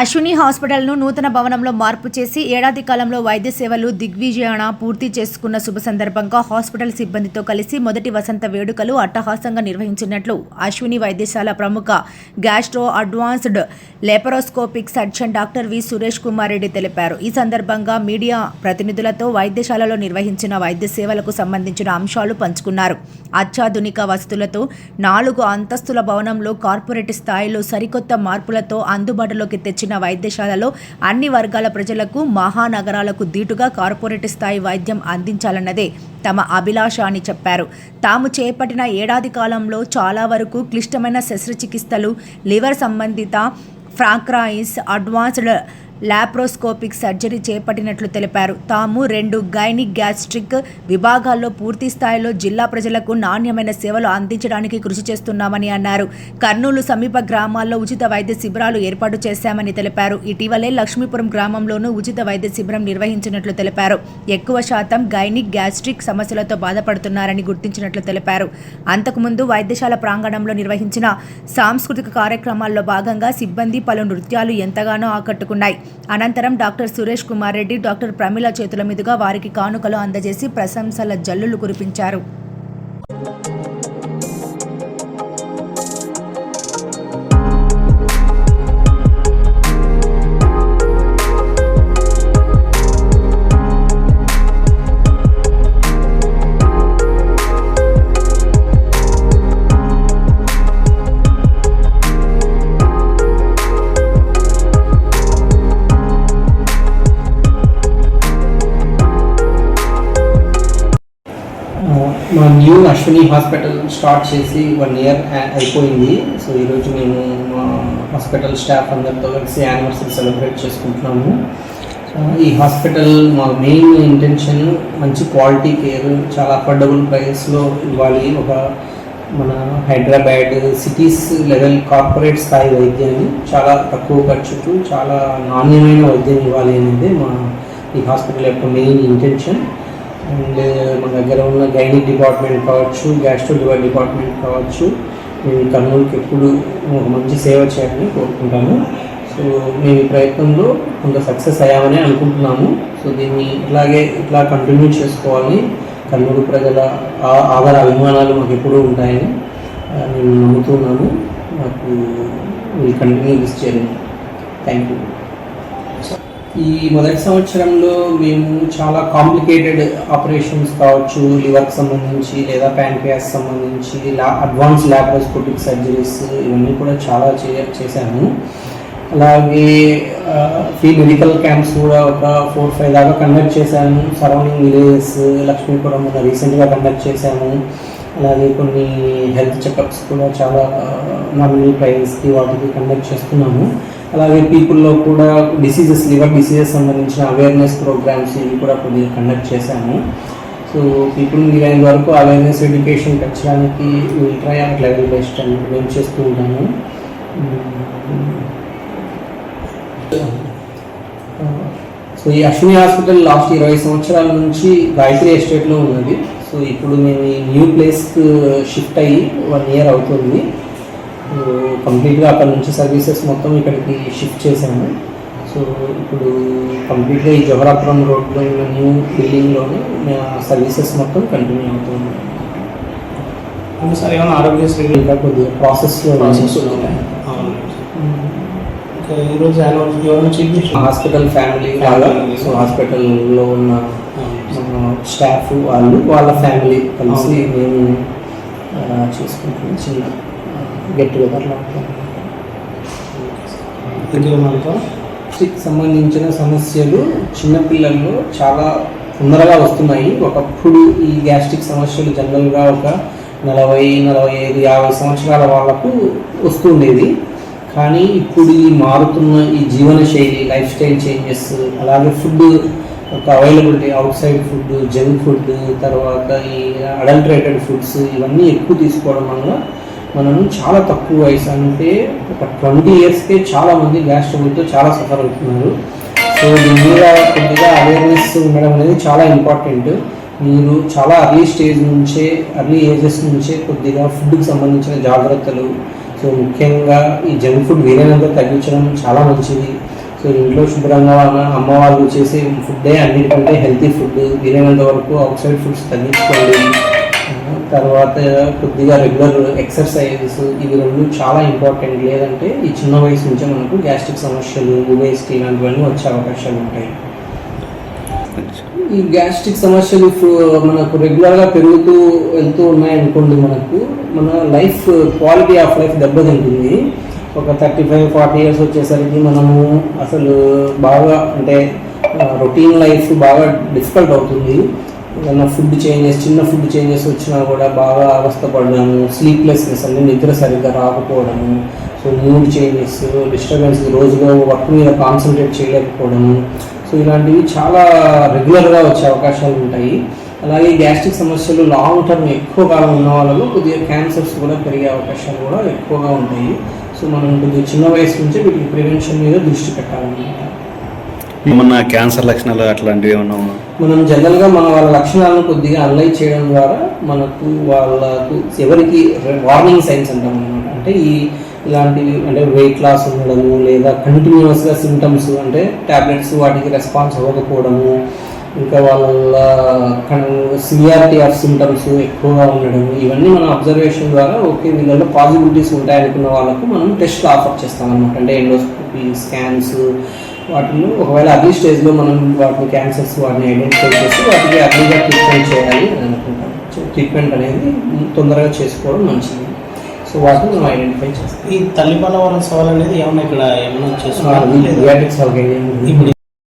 అశ్విని హాస్పిటల్ను నూతన భవనంలో మార్పు చేసి ఏడాది కాలంలో వైద్య సేవలు దిగ్విజయన పూర్తి చేసుకున్న శుభ సందర్భంగా హాస్పిటల్ సిబ్బందితో కలిసి మొదటి వసంత వేడుకలు అట్టహాసంగా నిర్వహించినట్లు అశ్విని వైద్యశాల ప్రముఖ gastro advanced laparoscopic surgeon doctor V Suresh Kumar Reddy తెలిపారు. ఈ సందర్భంగా మీడియా ప్రతినిధులతో వైద్యశాలలో నిర్వహించిన వైద్య సేవలకు సంబంధించిన అంశాలు పంచుకున్నారు. అత్యాధునిక వసతులతో నాలుగు అంతస్తుల భవనంలో కార్పొరేట్ స్థాయిలో సరికొత్త మార్పులతో అందుబాటులోకి తెచ్చిన వైద్యశాలలో అన్ని వర్గాల ప్రజలకు మహానగరాలకు దీటుగా కార్పొరేట్ స్థాయి వైద్యం అందించాలన్నదే తమ అభిలాష అని చెప్పారు. తాము చేపట్టిన ఏడాది కాలంలో చాలా వరకు క్లిష్టమైన శస్త్రచికిత్సలు లివర్ సంబంధిత ఫ్రాక్రాయిస్ అడ్వాన్స్డ్ లాప్రోస్కోపిక్ సర్జరీ చేపట్టినట్లు తెలిపారు. తాము రెండు గైనిక్ గ్యాస్ట్రిక్ విభాగాల్లో పూర్తి స్థాయిలో జిల్లా ప్రజలకు నాణ్యమైన సేవలు అందించడానికి కృషి చేస్తున్నామని అన్నారు. కర్నూలు సమీప గ్రామాల్లో ఉచిత వైద్య శిబిరాలు ఏర్పాటు చేశామని తెలిపారు. ఇటీవలే లక్ష్మీపురం గ్రామంలోనూ ఉచిత వైద్య శిబిరం నిర్వహించినట్లు తెలిపారు. ఎక్కువ శాతం గైనిక్ గ్యాస్ట్రిక్ సమస్యలతో బాధపడుతున్నారని గుర్తించినట్లు తెలిపారు. అంతకుముందు వైద్యశాల ప్రాంగణంలో నిర్వహించిన సాంస్కృతిక కార్యక్రమాల్లో భాగంగా సిబ్బంది పలు నృత్యాలు ఎంతగానో ఆకట్టుకున్నాయి. అనంతరం డాక్టర్ సురేష్ కుమార్ రెడ్డి డాక్టర్ ప్రమిళ చేతుల మీదుగా వారికి కానుకలు అందజేసి ప్రశంసల జల్లులు కురిపించారు. అశ్విని హాస్పిటల్ స్టార్ట్ చేసి వన్ ఇయర్ అయిపోయింది. సో ఈరోజు మేము మా హాస్పిటల్ స్టాఫ్ అందరితో కలిసి యానివర్సరీ సెలబ్రేట్ చేసుకుంటున్నాము. సో ఈ హాస్పిటల్ మా మెయిన్ ఇంటెన్షన్ మంచి క్వాలిటీ కేర్ చాలా అఫోర్డబుల్ ప్రైస్లో ఇవ్వాలి. ఒక మన హైదరాబాద్ సిటీస్ లెవెల్ కార్పొరేట్ స్థాయి వైద్యాన్ని చాలా తక్కువ ఖర్చుకు చాలా నాణ్యమైన వైద్యం ఇవ్వాలి అనేది మా ఈ హాస్పిటల్ యొక్క మెయిన్ ఇంటెన్షన్. అండ్ మన దగ్గర ఉన్న గైనిక్ డిపార్ట్మెంట్ కావచ్చు గ్యాస్ట్రో లివర్ డిపార్ట్మెంట్ కావచ్చు మేము కర్నూలుకి ఎప్పుడు మంచి సేవ చేయాలని కోరుకుంటాము. సో మేము ఈ ప్రయత్నంలో కొంత సక్సెస్ అయ్యామని అనుకుంటున్నాము. సో దీన్ని ఇట్లాగే ఇట్లా కంటిన్యూ చేసుకోవాలని కర్నూలు ప్రజల ఆధార అభిమానాలు మాకు ఎప్పుడూ ఉంటాయని నేను నమ్ముతున్నాను మాకు continue this journey thank you. ఈ మొదటి సంవత్సరంలో మేము చాలా కాంప్లికేటెడ్ ఆపరేషన్స్ కావచ్చు లివర్కి సంబంధించి లేదా ప్యాంక్రియాస్ సంబంధించి లా అడ్వాన్స్ ల్యాప్రోస్కోపిక్ సర్జరీస్ ఇవన్నీ కూడా చాలా చే చేశాము. అలాగే ఫ్రీ మెడికల్ క్యాంప్స్ కూడా ఒక ఫోర్ ఫైవ్ దాకా కండక్ట్ చేశాము. సరౌండింగ్ విలేజెస్ లక్ష్మీపురం రీసెంట్గా కండక్ట్ చేశాము. అలాగే కొన్ని హెల్త్ చెకప్స్ కూడా చాలా నామినల్ ప్రైజెస్కి వాటికి కండక్ట్ చేస్తున్నాము. అలాగే పీపుల్లో కూడా డిసీజెస్ లివర్ డిసీజెస్ సంబంధించిన అవేర్నెస్ ప్రోగ్రామ్స్ ఇవి కూడా కొద్దిగా కండక్ట్ చేశాము. సో పీపుల్ వీలైన వరకు అవేర్నెస్ ఎడ్యుకేషన్ పెంచడానికి విల్ ట్రై లెవెల్ బెస్ట్ అని మేము చేస్తూ ఉంటాము. సో ఈ అశ్విని హాస్పిటల్ లాస్ట్ ఇరవై సంవత్సరాల నుంచి గాయత్రి ఎస్టేట్లో ఉన్నది. సో ఇప్పుడు మేము ఈ న్యూ ప్లేస్కి షిఫ్ట్ అయ్యి వన్ ఇయర్ అవుతుంది. సో కంప్లీట్గా అక్కడ నుంచి సర్వీసెస్ మొత్తం ఇక్కడికి షిఫ్ట్ చేశాము. సో ఇప్పుడు కంప్లీట్గా ఈ జవహరాపురం రోడ్లో ఉన్న న్యూ బిల్డింగ్లోనే సర్వీసెస్ మొత్తం కంటిన్యూ అవుతుంది ఒకసారి ఏమైనా ఆరోగ్యశ్రీ ఇంకా కొద్దిగా ప్రాసెస్లో ప్రాసెస్ ఈరోజు యానివర్సరీ హాస్పిటల్ ఫ్యామిలీ లాగా సో హాస్పిటల్లో ఉన్న స్టాఫ్ వాళ్ళు వాళ్ళ ఫ్యామిలీ కలిసి మేము చేసుకుంటున్నాం. చిన్న గెట్ టుగెదర్ ఇంకేమన్నా సంబంధించిన సమస్యలు చిన్నపిల్లల్లో చాలా తొందరగా వస్తున్నాయి. ఒకప్పుడు ఈ గ్యాస్ట్రిక్ సమస్యలు జనరల్గా ఒక నలభై నలభై ఐదు యాభై సంవత్సరాల వాళ్ళకు వస్తుండేది కానీ ఇప్పుడు ఈ మారుతున్న ఈ జీవన శైలి లైఫ్ స్టైల్ చేంజెస్ అలాగే ఫుడ్ ఒక availability outside food junk food తర్వాత ఈ అడల్టరేటెడ్ ఫుడ్స్ ఇవన్నీ ఎక్కువ తీసుకోవడం వల్ల మనం చాలా తక్కువ వయసు అంటే ఒక ట్వంటీ ఇయర్స్కే చాలా మంది గ్యాస్ ట్రబుల్తో చాలా సఫర్ అవుతున్నారు. సో దీని మీద కొద్దిగా అవేర్నెస్ ఉండడం అనేది చాలా ఇంపార్టెంట్ మీరు చాలా అర్లీ స్టేజ్ నుంచే అర్లీ ఏజెస్ నుంచే కొద్దిగా ఫుడ్కి సంబంధించిన జాగ్రత్తలు సో ముఖ్యంగా ఈ జంక్ ఫుడ్ వీలైనంత తగ్గించడం చాలా మంచిది. సో ఇంట్లో శుభ్రంగా మన అమ్మ వాళ్ళు చేసే ఫుడ్డే అన్నిటికంటే హెల్తీ ఫుడ్ వీలైనంత వరకు అవుట్ సైడ్ ఫుడ్స్ తగ్గించుకోండి. తర్వాత కొద్దిగా రెగ్యులర్ ఎక్సర్సైజెస్ ఇవి రెండు చాలా ఇంపార్టెంట్ లేదంటే ఈ చిన్న వయసు నుంచే మనకు గ్యాస్ట్రిక్ సమస్యలు ఒబేసిటీ ఇలాంటివన్నీ వచ్చే అవకాశాలు ఉంటాయి. ఈ గ్యాస్ట్రిక్ సమస్యలు మనకు రెగ్యులర్గా పెరుగుతూ వెళ్తూ ఉన్నాయనుకోండి మనకు మన లైఫ్ క్వాలిటీ ఆఫ్ లైఫ్ దెబ్బతింటుంది. ఒక థర్టీ ఫైవ్ ఫార్టీ ఇయర్స్ వచ్చేసరికి మనము అసలు బాగా అంటే రొటీన్ లైఫ్ బాగా డిఫికల్ట్ అవుతుంది. ఏదన్నా ఫుడ్ చేంజెస్ చిన్న ఫుడ్ చేంజెస్ వచ్చినా కూడా బాగా అవస్థపడము స్లీప్లెస్నెస్ అంటే నిద్ర సరిగ్గా రాకపోవడము సో మూడ్ చేంజెస్ డిస్టర్బెన్స్ రోజులో వర్క్ మీద కాన్సన్ట్రేట్ చేయలేకపోవడము. సో ఇలాంటివి చాలా రెగ్యులర్గా వచ్చే అవకాశాలు ఉంటాయి. అలాగే గ్యాస్ట్రిక్ సమస్యలు లాంగ్ టర్మ్ ఎక్కువ కాలం ఉన్న వాళ్ళలో కొద్దిగా క్యాన్సర్స్ కూడా పెరిగే అవకాశాలు కూడా ఎక్కువగా ఉంటాయి. సో మనం కొద్దిగా చిన్న వయసు నుంచే వీటికి ప్రివెన్షన్ మీద దృష్టి పెట్టాలన్నమాట. ఏమన్నా క్యాన్సర్ లక్షణాలు అట్లాంటివి ఏమన్నా మనం జనరల్గా మన వాళ్ళ లక్షణాలను కొద్దిగా అనలైజ్ చేయడం ద్వారా మనకు వాళ్ళకు ఎవరికి వార్నింగ్ సైన్స్ అంటాం అనమాట అంటే ఈ ఇలాంటివి అంటే వెయిట్ లాస్ ఉండడము లేదా కంటిన్యూస్గా సిమ్టమ్స్ అంటే టాబ్లెట్స్ వాటికి రెస్పాన్స్ అవ్వకపోవడము ఇంకా వాళ్ళ సివియారిటీ ఆఫ్ సిమ్టమ్స్ ఎక్కువగా ఉండడం ఇవన్నీ మన అబ్జర్వేషన్ ద్వారా ఓకే వీళ్ళలో పాజిబిలిటీస్ ఉంటాయనుకున్న వాళ్ళకు మనం టెస్ట్ ఆఫర్ చేస్తాం అనమాట అంటే ఎండోస్కోపీ స్కాన్స్ వాటిలో ఒకవేళ అర్లీ స్టేజ్లో మనం వాటిని క్యాన్సర్స్ వాటిని ఐడెంటిఫై చేసి వాటికి అర్లీగా ట్రీట్మెంట్ చేయాలి అని అనుకుంటాం. సో ట్రీట్మెంట్ అనేది తొందరగా చేసుకోవడం మంచిది. సో వాటిని మనం ఐడెంటిఫై చేస్తాం. ఈ తల్లిపాల వల్ల సవాల్ అనేది ఏమన్నా ఇక్కడ ఏమన్నా చేస్తున్నారు ఇప్పుడు